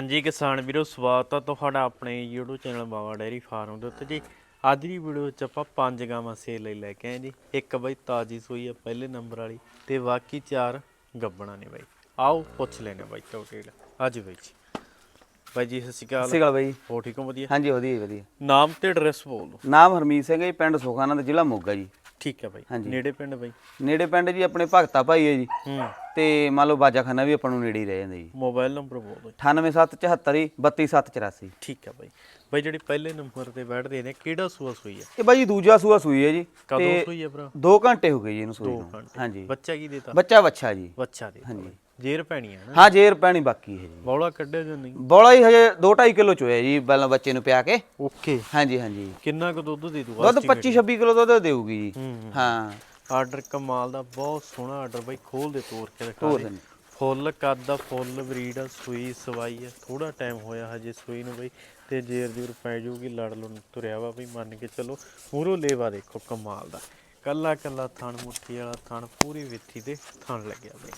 ਹਾਂਜੀ ਕਿਸਾਨ ਵੀਰੋ ਸਵਾਗਤ ਹੈ ਤੁਹਾਡਾ ਆਪਣੇ YouTube channel Bawa dairy farm ਦੇ ਉੱਤੇ। ਜੀ ਅੱਜ ਦੀ ਵੀਡੀਓ ਵਿੱਚ ਆਪਾਂ ਪੰਜ ਗਾਵਾਂ ਸੇਲ ਲਈ ਲੈ ਕੇ ਆਏ ਜੀ। ਇੱਕ ਬਈ ਤਾਜੀ ਸੂਈ ਹੈ ਪਹਿਲੇ ਨੰਬਰ ਵਾਲੀ ਤੇ ਬਾਕੀ ਚਾਰ ਗੱਬਣਾ ਨੇ ਬਾਈ। ਆਓ ਪੁੱਛ ਲੈਣੇ ਬਾਈ ਟੋਟੇਲ ਅੱਜ ਬਾਈ ਜੀ। ਬਾਈ ਜੀ ਸਤਿ ਸ਼੍ਰੀ ਅਕਾਲ। ਸਤਿ ਸ਼੍ਰੀ ਅਕਾਲ ਬਾਈ। ਹੋ ਠੀਕ ਹੋ? ਵਧੀਆ? ਹਾਂਜੀ ਵਧੀਆ ਜੀ, ਵਧੀਆ। ਨਾਮ ਤੇ ਐਡਰੈਸ ਬੋਲ ਦਿਓ। ਨਾਮ ਹਰਮੀਤ ਸਿੰਘ ਹੈ ਜੀ ਪਿੰਡ ਸੁਖਾਨਾ ਦਾ ਜ਼ਿਲ੍ਹਾ ਮੋਗਾ ਜੀ। ਠੀਕ ਹੈ ਬਾਈ। ਹਾਂਜੀ। ਨੇੜੇ ਪਿੰਡ ਬਾਈ? ਨੇੜੇ ਪਿੰਡ ਜੀ ਆਪਣੇ ਭਗਤਾ ਭਾਈ ਹੈ ਜੀ। ਹੂੰ। ਤੇ ਮੰਨ ਲਓ ਬਾਜਾਖਾਨਾ ਵੀ ਆਪਾਂ ਨੂੰ ਨੇੜੇ ਹੀ ਰਹਿ ਜਾਂਦਾ ਜੀ। ਮੋਬਾਈਲ ਨੰਬਰ ਬੋਲ ਦਿਓ 98774 ਜੀ 32784 ਠੀਕ ਹੈ ਬਾਈ। ਬਾਈ ਜਿਹੜੀ ਪਹਿਲੇ ਨੰਬਰ ਤੇ ਬੈਠਦੇ ਨੇ ਕਿਹੜਾ ਸੂਆ ਸੂਈ ਹੈ? ਇਹ ਬਾਈ ਦੂਜਾ ਸੂਆ ਸੂਈ ਹੈ ਜੀ। ਕਦੋਂ ਸੂਈ ਹੈ ਭਰਾ? 2 ਘੰਟੇ ਹੋ ਗਏ ਜੀ ਇਹਨੂੰ ਸੂਈ 2 ਨੂੰ। ਘੰਟੇ। ਹਾਂਜੀ। ਬੱਚਾ ਕੀ ਦੇਤਾ? ਬੱਚਾ ਬੱਚਾ ਜੀ। ਬੱਚਾ ਦੇ ਹਾਂਜੀ। ਜੇਰ ਪੈਣੀ ਹੈ ਨਾ। ਹਾਂ ਜੇਰ ਪੈਣੀ ਬਾਕੀ ਹੈ ਜੀ। ਬੌਲਾ ਕੱਢਿਆ ਜਾਂ ਨਹੀਂ? ਬੋਲਾ ਹੀ ਹਜੇ 2.5 ਕਿਲੋ ਚੋਇਆ ਜੀ ਪਹਿਲਾਂ ਬੱਚੇ ਨੂੰ ਪਿਆ ਕੇ। ਓਕੇ। ਹਾਂਜੀ ਹਾਂਜੀ। ਕਿੰਨਾ ਕੁ ਦੁੱਧ ਦੇ ਦੂਗਾ ਦੁੱਧ 25 26 ਕਿਲੋ। ਦੁੱਧ ਦੇਊਗੀ ਜੀ। ਹੂੰ ਆਰਡਰ ਕਮਾਲ ਦਾ ਬਹੁਤ ਸੋਹਣਾ ਆਰਡਰ ਬਾਈ ਖੋਲ ਦੇ ਤੋੜ ਕੇ ਦਿਖਾ ਦੇ। ਫੁੱਲ ਕੱਦ ਦਾ ਫੁੱਲ ਬਰੀਡ ਆ ਸੂਈ ਸਵਾਈ ਆ ਥੋੜਾ ਟਾਈਮ ਹੋਇਆ ਹਜੇ ਸੂਈ ਨੂੰ ਬਈ ਤੇ ਜੇਰ ਜੂਰ ਪੈ ਜਾਊਗੀ ਲੜ ਲੁਣ ਤੁਰਿਆ ਵਾ ਬਈ ਮੰਨ ਕੇ ਚਲੋ। ਮੂਰੋ ਲੇਵਾ ਦੇਖੋ ਕਮਾਲ ਦਾ। ਕੱਲਾ ਕੱਲਾ ਥਣ ਮੁੱਠੀ ਵਾਲਾ ਥਣ ਪੂਰੀ ਵਿੱਥੀ ਤੇ ਥਣ ਲੱਗਿਆ ਬਈ।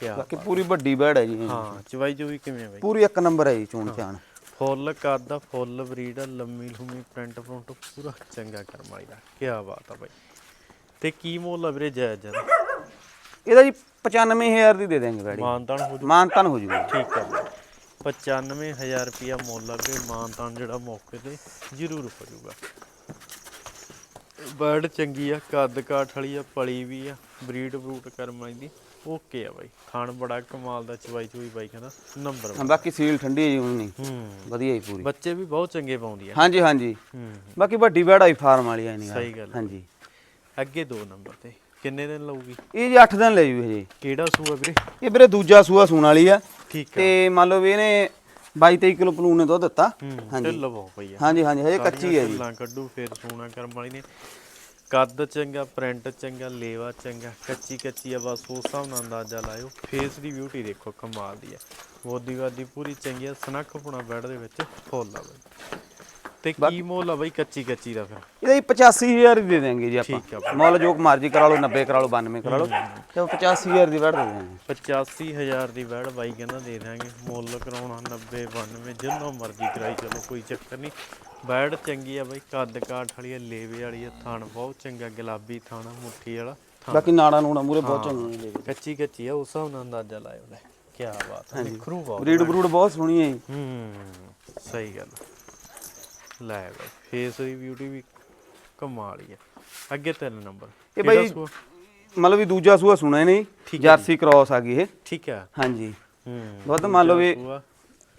ਕਿਆ ਬਾਕੀ ਪੂਰੀ ਵੱਡੀ ਬੈੜ ਹੈ ਜੀ ਇਹ। ਹਾਂ ਚਵਾਈ ਜੋ ਵੀ ਕਿਵੇਂ ਆ ਬਈ? ਪੂਰੀ ਇੱਕ ਨੰਬਰ ਹੈ ਜੀ ਚੋਣ ਚਾਣ ਫੁੱਲ ਕੱਦ ਦਾ ਫੁੱਲ ਬਰੀਡ ਆ ਲੰਮੀ ਲੰਮੀ ਪ੍ਰਿੰਟ ਪ੍ਰਿੰਟ ਪੂਰਾ ਚੰਗਾ ਕਰਮ ਵਾਲੀ ਦਾ। ਕੀ ਬਾਤ ਆ ਬਾਈ। ਤੇ ਕੀ ਮੁੱਲ ਆ ਵੀਰੇ ਜਾਇਜ਼ ਜਰਾ ਇਹਦਾ ਜੀ 95000 ਦੀ ਦੇ ਦੇਂਗੇ ਗਾੜੀ ਮਾਨਤਾਨ ਹੋ ਜੂ। ਮਾਨਤਨ ਹੋ ਜੂਗੀ ਠੀਕ ਆ 95000 ਰੁਪਿਆ ਮੁੱਲ ਆ ਵੀਰੇ ਮਾਨਤਾਨ ਜਿਹੜਾ ਮੌਕੇ ਤੇ ਜ਼ਰੂਰ ਹੋ ਜੂਗਾ ਬਰਡ ਚੰਗੀ ਆ ਕੱਦ ਕਾਠ ਵਾਲੀ ਆ ਪਲੀ ਵੀ ਆ ਬਰੀਡ ਬਰੂਟ ਕਰਮ ਵਾਲੀ ਦੀ। ਓਕੇ ਆ ਬਾਈ। ਖਾਣ ਬੜਾ ਕਮਾਲ ਦਾ ਚਵਾਈ ਚੋਈ ਬਾਈ ਕਹਿੰਦਾ ਨੰਬਰ ਹਾਂ, ਬਾਕੀ ਸੀਲ ਠੰਡੀ ਹੈ ਜੀ ਹੁਣ ਨਹੀਂ। ਹੂੰ। ਵਧੀਆ ਹੀ ਪੂਰੀ। ਬੱਚੇ ਵੀ ਬਹੁਤ ਚੰਗੇ ਪਾਉਂਦੀ ਆ। ਹਾਂਜੀ ਹਾਂਜੀ। ਹੂੰ ਬਾਕੀ ਵੱਡੀ ਬੈੜ ਆਈ ਫਾਰਮ ਵਾਲੀ ਆਈ ਨਹੀਂ ਸਹੀ ਗੱਲ ਆ। ਹਾਂਜੀ। ਅੱਗੇ ਦੋ ਨੰਬਰ ਤੇ। ਕਿੰਨੇ ਦਿਨ ਲਊਗੀ? ਇਹ ਜੀ 8 ਦਿਨ ਲੈ ਜੂ ਹਜੇ ਕਿਹੜਾ ਸੂਆ ਵੀਰੇ? ਇਹ ਵੀਰੇ ਦੂਜਾ ਸੂਆ ਸੂਣ ਵਾਲੀ ਆ। ਠੀਕ ਆ। ਤੇ ਮੰਨ ਲਓ ਵੀ ਇਹਨੇ 22 23 ਕਿਲੋ ਪਲੂਨ ਨੇ ਦੁੱਧ ਦਿੱਤਾ। ਹੂੰ ਹਾਂਜੀ। ਢਿੱਲ ਬਹੁਤ ਪਈ ਆ। ਹਾਂਜੀ ਹਾਂਜੀ ਹਜੇ ਕੱਚੀ ਹੈ ਜੀ। ਢਿੱਲਾਂ ਕੱਢੂ ਫੇਰ ਸੋਨਾ ਕਰਮ ਵਾਲੀ ਨੇ। ਕੱਦ ਚੰਗਾ ਪ੍ਰਿੰਟ ਚੰਗਾ ਲੇਵਾ ਚੰਗਾ ਕੱਚੀ ਕੱਚੀ ਆ ਬਸ ਉਸ ਹਿਸਾਬ ਨਾਲ ਅੰਦਾਜ਼ਾ ਲਾਇਓ। ਫੇਸ ਦੀ ਬਿਊਟੀ ਦੇਖੋ ਕਮਾਲ ਦੀ ਆ। ਬੋਦੀ ਵਾਦੀ ਪੂਰੀ ਚੰਗੀ ਆ ਸਨੱਖ ਪੁਣਾ ਬੈਡ ਦੇ ਵਿੱਚ ਫੁੱਲ ਆ ਬਈ। ਤੇ ਕੀ ਮੁੱਲ ਆ ਬਈ ਕੱਚੀ ਕੱਚੀ ਦਾ ਫਿਰ? ਇਹਦਾ ਜੀ 85000 ਦੀ ਦੇ ਦੇਂਗੇ ਜੀ ਆਪਾਂ। ਮੁੱਲ ਜੋ ਮਰਜ਼ੀ ਕਰਾ ਲਓ 90 ਕਰਾ ਲਓ 92 ਕਰਾ ਲਓ। ਤੇ ਉਹ 85000 ਦੀ ਬੈੜ ਦੇ ਦੇਂਗੇ 85000 ਦੀ ਬੈਡ ਬਾਈ ਕਹਿੰਦਾ ਦੇ ਦਾਂਗੇ ਮੁੱਲ ਕਰਾਉਣਾ 90 92 ਜਿੰਨਾ ਮਰਜ਼ੀ ਕਰਾਈ ਚਲੋ ਕੋਈ ਚੱਕਰ ਨਹੀਂ। ਬੈਡ ਚੰਗੀ ਆ ਬਾਈ ਕੱਦ ਕਾਠ ਵਾਲੀ ਆ ਲੇਵੇ ਵਾਲੀ ਆ ਥਣ ਬਹੁਤ ਚੰਗਾ ਗੁਲਾਬੀ ਥਣ ਮੁੱਠੀ ਵਾਲਾ ਬਾਕੀ ਨਾੜਾ ਨੂੜਾ ਮੂਰੇ ਬਹੁਤ ਚੰਗੇ ਨੇ ਕੱਚੀ ਕੱਚੀ ਆ ਉਸ ਹਿਸਾਬ ਨਾਲ ਅੰਦਾਜ਼ਾ ਲਾਇਓ ਲੈ। ਕੀ ਬਾਤ ਹੈ ਨਿਖਰੂ ਬਹੁਤ ਬਰੀਡ ਬਰੂਡ ਬਹੁਤ ਸੋਹਣੀ ਹੈ ਹੂੰ ਸਹੀ ਗੱਲ। ਲੈ ਬਾਈ ਫੇਸ ਦੀ ਬਿਊਟੀ ਵੀ ਕਮਾਲ ਹੀ ਆ। ਅੱਗੇ ਤਿੰਨ ਨੰਬਰ। ਇਹ ਬਾਈ? ਮਤਲਬ ਵੀ ਦੂਜਾ ਸੂਆ ਸੁਣਿਆ ਨਹੀਂ ਜਰਸੀ ਕ੍ਰਾਸ ਆ ਗਈ ਇਹ। ਠੀਕ ਆ ਹਾਂਜੀ। ਹੂੰ ਦੁੱਧ ਮੰਨ ਲਓ ਵੀ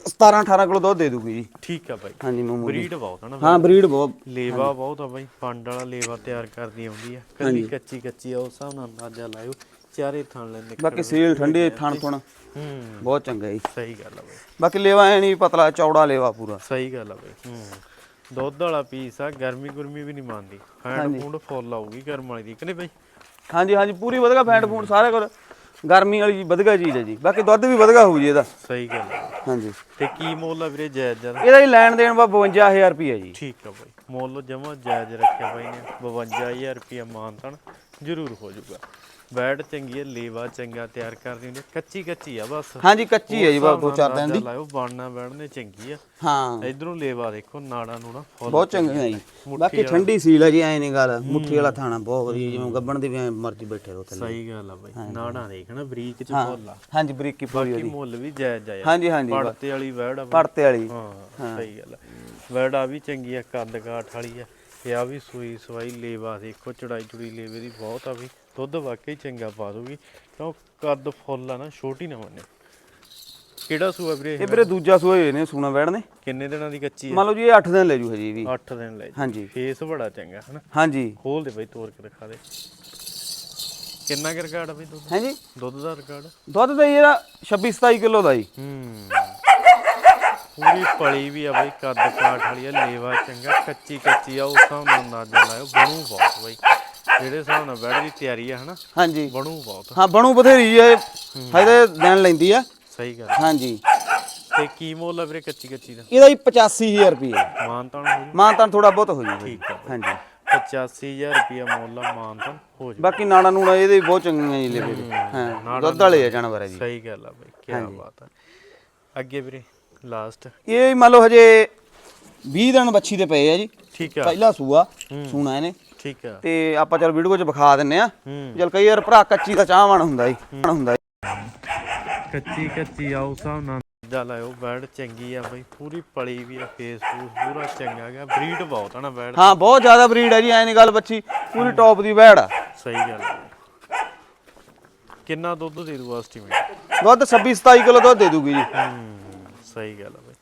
17 18 ਕਿਲੋ ਦੁੱਧ ਦੇ ਦੂਗੀ ਜੀ। ਠੀਕ ਆ ਬਾਈ। ਹਾਂਜੀ ਮਾਮੂ ਬਰੀਡ ਬਹੁਤ ਨਾ ਹਾਂ ਬਰੀਡ ਬਹੁਤ। ਲੇਵਾ ਬਹੁਤ ਆ ਬਾਈ ਪੰਡ ਵਾਲਾ ਲੇਵਾ ਤਿਆਰ ਕਰਦੀ ਆਉਂਦੀ ਆ। ਕੱਲੀ ਕੱਚੀ ਕੱਚੀ ਆ ਉਸ ਹਿਸਾਬ ਨਾਲ ਅੰਦਾਜ਼ਾ ਲਾਇਓ। ਚਾਰੇ ਥਣ ਲੈਂਦੇ ਬਾਕੀ ਸੇਲ ਠੰਡੀ ਥਣ ਥੁਣ। ਹੂੰ। ਬਹੁਤ ਚੰਗਾ ਜੀ। ਸਹੀ ਗੱਲ ਆ ਬਾਈ। ਬਾਕੀ ਲੇਵਾ ਐ ਨਹੀਂ ਪਤਲਾ ਚੌੜਾ ਲੇਵਾ ਪੂਰਾ। ਸਹੀ ਗੱਲ ਆ ਬਾਈ ਹੂੰ। ਦੁੱਧ ਵਾਲਾ ਪੀਸ ਆ ਗਰਮੀ ਗੁਰਮੀ ਵੀ ਨਹੀਂ ਮੰਨਦੀ। ਫੈਂਡ ਫੂਡ ਫੁੱਲ ਆਊਗੀ ਗਰਮ ਵਾਲੀ ਦੀ ਕਿ ਨਹੀਂ ਬਾਈ? ਹਾਂਜੀ ਹਾਂਜੀ ਪੂਰੀ ਵਧਗਾ ਫੈਂਟ ਫੂਡ ਸਾਰਾ ਕੁਝ ਗਰਮੀ ਵਾਲੀ ਵਧਗਾ ਚੀਜ਼ ਹੈ ਜੀ। ਬਾਕੀ ਦੁੱਧ ਵੀ ਵਧਗਾ ਹੋਊ ਜੀ ਇਹਦਾ। ਸਹੀ ਗੱਲ ਹਾਂਜੀ। ਤੇ ਕੀ ਮੁੱਲ ਆ ਵੀਰੇ ਜਾਇਜ਼ ਜਰਾ ਇਹਦਾ ਹੀ ਲੈਣ ਦੇਣ ਵਾ 52000 ਰੁਪਏ ਜੀ। ਠੀਕ ਆ ਬਾਈ। ਮੁੱਲ ਜਮਾ ਜਾਇਜ਼ ਰੱਖਿਆ ਬਾਈ ਨੇ। 52000 ਰੁਪਿਆ ਮਾਨਤਨ ਜ਼ਰੂਰ ਹੋ ਜਾਊਗਾ। ਬੈਡ ਚੰਗੀ ਹੈ ਲੇਵਾ ਚੰਗਾ ਤਿਆਰ ਕਰਦੀ ਹੁੰਦੀ। ਕੱਚੀ ਕੱਚੀ ਆ ਬਸ। ਹਾਂਜੀ ਕੱਚੀ ਹੈ ਜੀ ਬਸ ਦੋ ਚਾਰ ਦਿਨ ਦੀ। ਲਾਇਓ ਬਾਣਨਾ ਬੈੜਨੇ ਚੰਗੀ ਆ। ਹਾਂ। ਇਧਰੋਂ ਲੇਵਾ ਦੇਖੋ ਨਾੜਾ ਨੂੜਾ ਬਹੁਤ ਚੰਗੇ ਹੈ ਜੀ। ਬਾਕੀ ਠੰਡੀ ਸੀਲ ਹੈ ਜੀ ਐ ਨਹੀਂ ਗੱਲ। ਮੁੱਠੀ ਵਾਲਾ ਥਾਣਾ ਬਹੁਤ ਵਧੀਆ ਜਿਵੇਂ ਗੱਬਣ ਦੀ ਵੀ ਮਰਜ਼ੀ ਬੈਠੇ ਰਹੋ ਥੱਲੇ। ਸਹੀ ਗੱਲ ਆ ਬਾਈ। ਨਾੜਾ ਦੇਖਣਾ ਬਰੀਕ ਚ ਫੁੱਲ ਆ। ਹਾਂਜੀ ਬਰੀਕੀ ਪੂਰੀ ਬਾਕੀ ਮੁੱਲ ਵੀ ਜਾਇਜ਼ ਜਾਇਜ਼ ਹਾਂਜੀ ਹਾਂਜੀ। ਪੜਤੇ ਵਾਲੀ ਵੈੜ ਆ। ਪੜਤੇ ਵਾਲੀ। ਹਾਂ ਸਹੀ ਗੱਲ ਆ। ਵੈੜ ਆ ਵੀ ਚੰਗੀ ਆ ਕੱਦ ਕਾਠ ਵਾਲੀ ਆ। ਤੇ ਆ ਵੀ ਸੂਈ ਸਵਾਈ ਲੇਵਾ ਦੇਖੋ ਚੜਾਈ ਚੁੜੀ ਲੇਵੇ ਦੀ ਬਹੁਤ ਆ ਵੀ ਦੁੱਧ ਵਾਕਈ ਚੰਗਾ ਪਾ ਦੂਗੀ ਕਿਉਂ ਕੱਦ ਫੁੱਲ ਆ ਨਾ ਛੋਟੀ ਨਾ ਮੰਨੇ ਕਿਹੜਾ ਸੂਆ ਵੀਰੇ ਇਹ? ਵੀਰੇ ਦੂਜਾ ਸੂਏ ਹੋਏ ਨੇ ਸੂਣਾ ਬੈੜ ਨੇ ਕਿੰਨੇ ਦਿਨਾਂ ਦੀ ਕੱਚੀ ਮੰਨ ਲਓ ਜੀ ਇਹ 8 ਦਿਨ ਲੈ ਜੂ ਹਜੀ ਵੀ। 8 ਦਿਨ ਲੈ ਜੀ। ਹਾਂਜੀ। ਫੇਸ ਬੜਾ ਚੰਗਾ ਹਨਾ? ਹਾਂਜੀ। ਖੋਲ ਦੇ ਬਈ ਤੋੜ ਕੇ ਦਿਖਾ ਦੇ। ਕਿੰਨਾ ਕੁ ਰਿਕਾਰਡ ਆ ਬਈ ਦੁੱਧ? ਹਾਂਜੀ ਦੁੱਧ ਦਾ ਰਿਕਾਰਡ? ਦੁੱਧ ਤਾਂ ਇਹਦਾ 26 27 ਕਿਲੋ ਦਾ ਜੀ। ਹੂੰ। ਪੂਰੀ ਪਲੀ ਵੀ ਆ ਬਈ ਕੱਦ ਕਾਠ ਵਾਲੀ ਆ ਲੇਵਾ ਚੰਗਾ ਕੱਚੀ ਕੱਚੀ ਆ ਉਸ ਹਿਸਾਬ ਨਾਲ ਅੰਦਾਜ਼ਾ ਲਾਇਓ ਬਣੂ ਬਹੁਤ ਬਈ। ਜਿਹੜੇ ਹਿਸਾਬ ਨਾਲ ਬੈਡ ਦੀ ਤਿਆਰੀ ਆ ਹਨਾ? ਹਾਂਜੀ। ਬਣੂ ਬਹੁਤ। ਹਾਂ ਬਣੂ ਬਥੇਰੀ ਹੈ। ਹਜੇ ਦਿਨ ਲੈਂਦੀ ਆ। ਸਹੀ ਗੱਲ ਹਾਂਜੀ। ਤੇ ਕੀ ਮੁੱਲ ਆ ਵੀਰੇ ਕੱਚੀ ਕੱਚੀ ਦਾ? ਇਹਦਾ ਹੀ 85000 ਰੁਪਏ। ਮਾਨਤਾਨ ਹੋ ਮਾਂ ਤਾਂ ਥੋੜਾ ਬਹੁਤ ਹੋ ਜੂਗਾ ਠੀਕ ਆ ਹਾਂਜੀ। 85000 ਰੁਪਿਆ ਮੁੱਲ ਆ ਮਾਨਤਾਨ ਹੋ ਜਾ। ਬਾਕੀ ਨਾੜਾ ਨੂੜਾ ਇਹਦੇ ਬਹੁਤ ਚੰਗੀਆਂ ਜੀ ਲੇਵੇ ਦੇ ਹਾਂ ਦੁੱਧ ਵਾਲੇ ਆ ਜਾਨਵਰ ਹੈ ਜੀ। ਸਹੀ ਗੱਲ ਆ ਬਈ ਕੀ ਬਾਤ ਆ। ਅੱਗੇ ਵੀਰੇ। ਲਾਸਟ ਇਹ ਮੰਨ ਲਓ ਹਜੇ 20 ਦਿਨ ਬੱਚੀ ਦੇ ਪਏ ਆ ਜੀ। ਠੀਕ ਆ। ਪਹਿਲਾ ਸੂਆ ਸੂਣਾ ਇਹਨੇ। ਠੀਕ ਆ। ਤੇ ਆਪਾਂ ਚਲ ਵੀਡੀਓ 'ਚ ਵਿਖਾ ਦਿੰਨੇ ਆ। ਚਲ ਕਈ ਵਾਰ ਭਰਾ ਕੱਚੀ ਦਾ ਚਾਹਵਾਨ ਹੁੰਦਾ ਜੀ। ਹੁੰਦਾ। ਕੱਚੀ ਕੱਚੀ ਆਉ ਹਿਸਾਬ ਨਾਲ। ਜਾ ਲਾਇਓ ਬੈਡ ਚੰਗੀ ਆ ਬਈ। ਪੂਰੀ ਪਲੀ ਵੀ ਆ ਫੇਸ ਫੂਸ ਪੂਰਾ ਚੰਗਾ ਗਿਆ ਬਰੀਡ ਬਹੁਤ ਆ ਨਾ ਬੈਡ ਹਾਂ ਬਹੁਤ ਜ਼ਿਆਦਾ ਬਰੀਡ ਹੈ ਜੀ ਐ ਨਹੀਂ ਗੱਲ ਬੱਚੀ। ਪੂਰੀ ਟੌਪ ਦੀ ਵੈੜ ਆ। ਸਹੀ ਗੱਲ ਆ। ਕਿੰਨਾ ਦੁੱਧ ਦੇ ਦੂ ਐਸਟੀਮੇਟ ਦੁੱਧ 26 27 ਕਿਲੋ ਦੁੱਧ ਦੇ ਦੂਗੀ ਜੀ। ਹੂੰ। ਸਹੀ ਗੱਲ ਆ ਬਈ।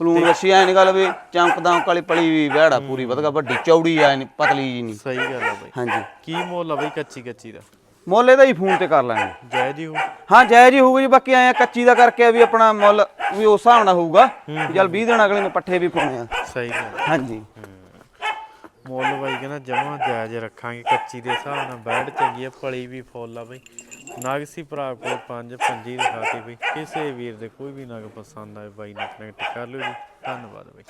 ਪਲੂਣ ਵੱਛੀ ਐ ਨਹੀਂ ਗੱਲ ਵੀ ਚਮਕਦਾਂ ਕਾਲੀ ਪਲੀ ਵੀ ਆ ਪੂਰੀ ਵਧਗਾ ਵੱਡੀ ਚੌੜੀ ਐ ਨਹੀਂ ਪਤਲੀ ਜੀ ਨਹੀਂ ਸਹੀ ਗੱਲ ਆ ਬਈ। ਹਾਂਜੀ। ਕੀ ਮੁੱਲ ਆ ਬਈ ਕੱਚੀ ਕੱਚੀ ਦਾ? ਮੁੱਲ ਇਹਦਾ ਹੀ ਫੋਨ ਤੇ ਕਰ ਲਾਂਗੇ ਜੈ ਜੀ ਹੋ ਹਾਂ ਜਾਇਜ਼ ਹੀ ਹੋਊਗਾ ਜੀ ਬਾਕੀ ਐ ਕੱਚੀ ਦਾ ਕਰਕੇ ਆ ਵੀ ਆਪਣਾ ਮੁੱਲ ਵੀ ਉਸ ਹਿਸਾਬ ਨਾਲ ਹੋਊਗਾ। ਚੱਲ 20 ਦਿਨ ਅਗਲੇ ਨੇ ਪੱਠੇ ਵੀ ਪਾਉਣੇ ਆ। ਸਹੀ ਗੱਲ। ਹਾਂਜੀ। ਮੁੱਲ ਬਾਈ ਕਹਿੰਦਾ ਜਮਾ ਜਾਇਜ਼ ਰੱਖਾਂਗੇ ਕੱਚੀ ਦੇ ਹਿਸਾਬ ਨਾਲ ਬੈਡ ਚੰਗੀ ਆ ਪਲੀ ਵੀ ਫੁੱਲ ਆ ਬਈ। ਨਗ ਸੀ ਭਰਾ ਕੋਲ ਪੰਜ, ਪੰਜੀ ਦਿਖਾਤੀ ਬਈ ਕਿਸੇ ਵੀਰ ਦੇ ਕੋਈ ਵੀ ਨਗ ਪਸੰਦ ਆਏ ਬਾਈ ਨਾਲ ਕਨੈਕਟ ਕਰ ਲਿਓ ਜੀ। ਧੰਨਵਾਦ ਬਈ।